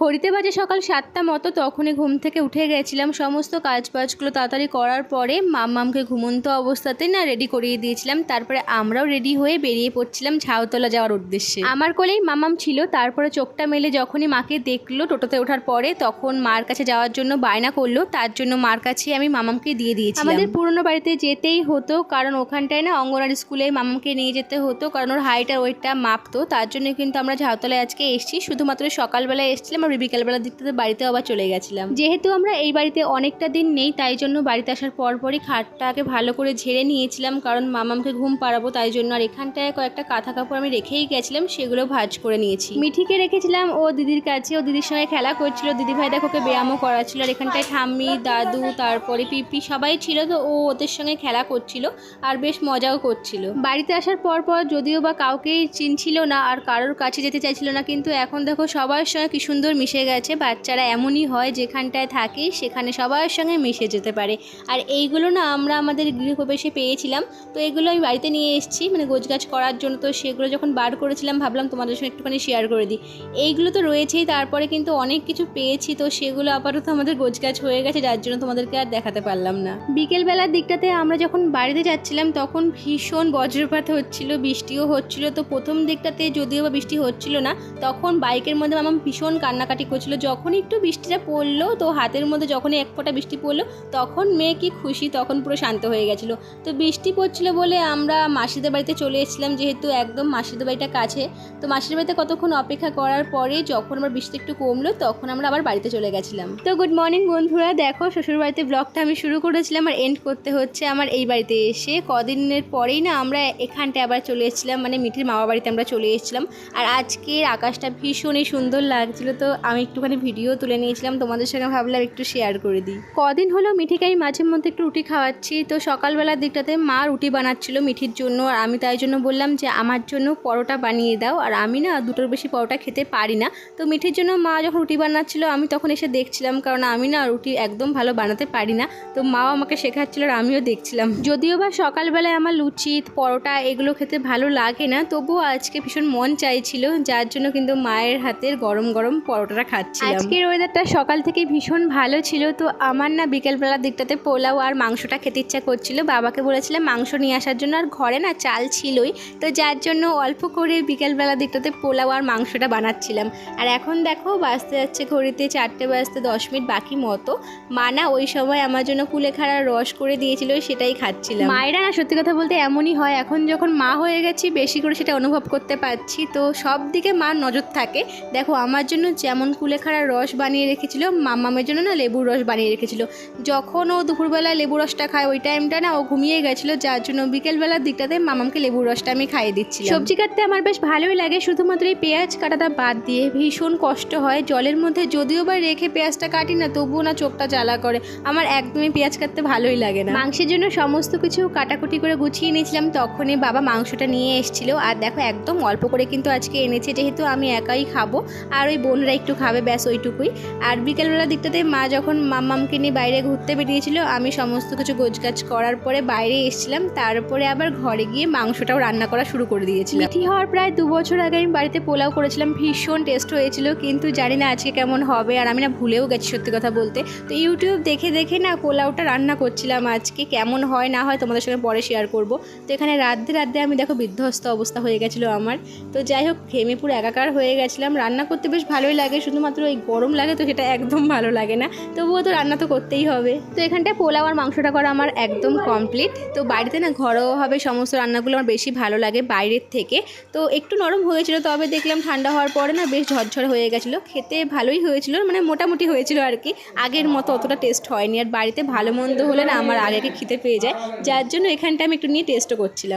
ঘড়িতে বাজে সকাল সাতটা মতো তখনই ঘুম থেকে উঠে গেছিলাম। সমস্ত কাজ বাজগুলো তাড়াতাড়ি করার পরে মাম্মামকে ঘুমন্ত অবস্থাতেই না রেডি করিয়ে দিয়েছিলাম। তারপরে আমরাও রেডি হয়ে বেরিয়ে পড়ছিলাম ঝাউতলা যাওয়ার উদ্দেশ্যে। আমার কোলেই মামাম ছিল। তারপরে চোখটা মেলে যখনই মাকে দেখল টোটোতে ওঠার পরে তখন মার কাছে যাওয়ার জন্য বায়না করল। তার জন্য মার কাছে আমি মামামকে দিয়ে দিয়েছি আমাদের পুরনো বাড়িতে যেতেই হতো, কারণ ওখানটায় না অঙ্গনওয়াড়ি স্কুলে মামামকে নিয়ে যেতে হতো, কারণ ওর হাইট আর ওয়েটটা মাপতো। তার জন্য কিন্তু আমরা ঝাউতলায় আজকে এসেছি। শুধুমাত্র সকালবেলায় এসেছিলাম আর বিকালবেলার দিক থেকে বাড়িতে আবার চলে গেছিলাম। যেহেতু আমরা এই বাড়িতে অনেকটা দিন নেই, তাই জন্য বাড়িতে আসার পরপরই খাটটাকে ভালো করে ঝেড়ে নিয়েছিলাম, কারণ মামামকে ঘুম পাড়াবো, তাই জন্য আর এখানটায় কয়েকটা কাঁথা কাপড় আমি রেখেই গেছিলাম, সেগুলো ভাজ করে নিয়েছি। মিঠিকে রেখেছিলাম, ও দিদির কাছে, ও দিদির সঙ্গে খেলা করছিল দিদি ভাই দেখো ওকে ব্যায়ামও করাচ্ছিল, আর এখানটায় ঠাম্মি, দাদু, তারপরে পিপি সবাই ছিল, তো ও ওদের সঙ্গে খেলা করছিল আর বেশ মজাও করছিল। বাড়িতে আসার পর পর যদিও বা কাউকেই চিনছিল না আর কারোর কাছে যেতে চাইছিল না, কিন্তু এখন দেখো সবার সঙ্গে কি সুন্দর মিশে গেছে, বাচ্চারা এমনই হয় যেখানটায় থাকে সেখানে সবার সঙ্গে মিশে যেতে পারে। আর এইগুলো না আমরা আমাদের গৃহপ্রবেশে পেয়েছিলাম, তো এগুলো আমি বাড়িতে নিয়ে এসেছি মানে গোছগাছ করার জন্য। তো সেগুলো যখন বার করেছিলাম, ভাবলাম তোমাদের সঙ্গে একটুখানি শেয়ার করে দিই। এইগুলো তো রয়েছেই, তারপরে কিন্তু অনেক কিছু পেয়েছি, তো সেগুলো আপাতত আমাদের গোছগাছ হয়ে গেছে, যার জন্য তোমাদেরকে আর দেখাতে পারলাম না। বিকেলবেলার দিকটাতে আমরা যখন বাড়িতে যাচ্ছিলাম, তখন ভীষণ বজ্রপাত হচ্ছিল, বৃষ্টিও হচ্ছিল। তো প্রথম দিকটাতে যদিও বা বৃষ্টি হচ্ছিল না, তখন বাইকের মধ্যে আমার ভীষণ কান্নাকাটি করছিল, যখন একটু বৃষ্টিটা পড়ল, তো হাতের মধ্যে যখনই এক ফোঁটা বৃষ্টি পড়ল, তখন মেয়ে কি খুশি, তখন পুরো শান্ত হয়ে গেছিল। তো বৃষ্টি পড়ছিল বলে আমরা মাসিদের বাড়িতে চলে এসেছিলাম, যেহেতু একদম মাসিদের বাড়িটা কাছে। তো মাসির বাড়িতে কতক্ষণ অপেক্ষা করার পরে যখন আমার বৃষ্টি একটু কমলো, তখন আমরা আবার বাড়িতে চলে গেছিলাম। তো গুড মর্নিং বন্ধুরা, দেখো শ্বশুর বাড়িতে ব্লগটা আমি শুরু করেছিলাম আর এন্ড করতে হচ্ছে আমার এই বাড়িতে এসে। কদিনের পরেই না আমরা এখানটায় আবার চলে এসেছিলাম মানে মিঠির মামা বাড়িতে আমরা চলে এসেছিলাম। আর আজকের আকাশটা ভীষণই সুন্দর লাগছিল, তো আমি একটুখানি ভিডিও তুলে নিয়েছিলাম, তোমাদের সঙ্গে ভাবলাম একটু শেয়ার করে দিই। কদিন হলো মিঠিকে মাঝে মধ্যে একটু রুটি খাওয়াচ্ছি, তো সকালবেলার দিকটাতে মা রুটি বানাচ্ছিল মিঠির জন্য, আর আমি তাই জন্য বললাম যে, আমার জন্য পরোটা বানিয়ে দাও। আর আমি না দুটোর বেশি পরোটা খেতে পারি না। তো মিঠির জন্য মা যখন রুটি বানাচ্ছিল, আমি তখন এসে দেখছিলাম, কারণ আমি না রুটি একদম ভালো বানাতে পারি না। তো মাও আমাকে শেখাচ্ছিল আর আমিও দেখছিলাম। যদিও বা সকালবেলায় আমার লুচি, পরোটা এগুলো খেতে ভালো লাগে না, তবুও আজকে ভীষণ মন চাইছিল, যার জন্য কিন্তু মায়ের হাতের গরম গরম পরোটাটা খাচ্ছিলাম। আজকের ওয়েদারটা সকাল থেকে ভীষণ ভালো ছিল তো আমার না বিকেলবেলার দিকটাতে পোলাও আর মাংসটা খেতে ইচ্ছা করছিল। বাবাকে বলেছিলাম মাংস নিয়ে আসার জন্য আর ঘরে না চাল ছিলই তো যার জন্য অল্প করে বিকেলবেলার দিকটাতে পোলাও আর মাংসটা বানাচ্ছিলাম। আর এখন দেখো বাঁচতে যাচ্ছে ঘড়িতে চারটে বাজতে দশ মিনিট বাকি মতো। মা না ওই সময় আমার জন্য কুলেখাড়ার রস করে দিয়েছিল সেটাই খাচ্ছিলাম। মায়েরা না সত্যি কথা বলতে এমনই হয় এখন যখন মা হয়ে গেছি বেশি করে সেটা অনুভব করতে পারছি। তো সব দিকে মার নজর থাকে। দেখো আমার জন্য যেমন কুলেখাড়ার রস বানিয়ে রেখেছিল মামামের জন্য না লেবুর রস বানিয়ে রেখেছিল। যখন ও দুপুরবেলা লেবু রসটা খায় ওই টাইমটা না ও ঘুমিয়ে গেছিল যার জন্য বিকেলবেলার দিকটাতে মামামকে লেবুর রসটা আমি খাইয়ে দিচ্ছি সবজি কাটতে আমার বেশ ভালোই লাগে শুধুমাত্র এই পেঁয়াজ কাটাটা বাদ দিয়ে ভীষণ কষ্ট হয়। জলের মধ্যে যদিও বা রেখে পেঁয়াজটা কাটি না তবুও না চোখটা জ্বালা করে। আমার একদমই পেঁয়াজ কাটতে ভালোই লাগে না। মাংসের জন্য সমস্ত কিছু কাটাকুটি করে গুছিয়ে নিয়েছিলাম তখনই বাবা মাংসটা নিয়ে এসেছিল। আর দেখো একদম অল্প করে কিন্তু আজকে এনেছে যেহেতু আমি একাই খাব। আর ওই বোনরা একটু খাবে, ব্যাস ওইটুকুই। আর বিকেলবেলার দিকটাতে মা যখন মাম্মামকে নিয়ে বাইরে ঘুরতে বেরিয়েছিল, আমি সমস্ত কিছু গোছগাছ করার পরে বাইরে এসেছিলাম। তারপরে আবার ঘরে গিয়ে মাংসটাও রান্না করা শুরু করে দিয়েছিলাম। মিঠি হওয়ার প্রায় দু বছর আগে আমি বাড়িতে পোলাও করেছিলাম। ভীষণ টেস্ট হয়েছিল, কিন্তু জানি না আজকে কেমন হবে, আর আমি না ভুলেও গেছি সত্যি কথা বলতে। তো ইউটিউব দেখে দেখে না পোলাওটা রান্না করছিলাম আজকে, কেমন হয় না হয় তোমাদের সঙ্গে পরে শেয়ার করব। তো এখানে রাধে রাধে আমি দেখো বিধ্বস্ত অবস্থা হয়ে গেছিল আমার। তো যাই হোক ঘেমে পুরো একাকার হয়ে গেছিলাম। রান্না করতে বেশ ভালোই লাগে শুধুমাত্র ওই গরম লাগে তো সেটা একদম ভালো লাগে না। তবুও তো রান্না তো করতেই হবে। তো এখানটায় পোলাও আর মাংসটা করা আমার একদম কমপ্লিট তো বাড়িতে না ঘরোয়াভাবে সমস্ত রান্নাগুলো আমার বেশি ভালো লাগে বাইরের থেকে। তো একটু নরম হয়েছিল, তবে দেখলাম ঠান্ডা হওয়ার পরে না বেশ ঝরঝর হয়ে গেছিল। খেতে ভালোই হয়েছিল মানে মোটামুটি হয়েছিল আর কি। আগের মতো অতটা টেস্ট হয়নি। আর বাড়িতে ভালো মন্দ হলে না আমার আগে খেতে পেয়ে যায়। যার জন্য এখানটা আমি একটু নিয়ে টেস্টও করছিলাম।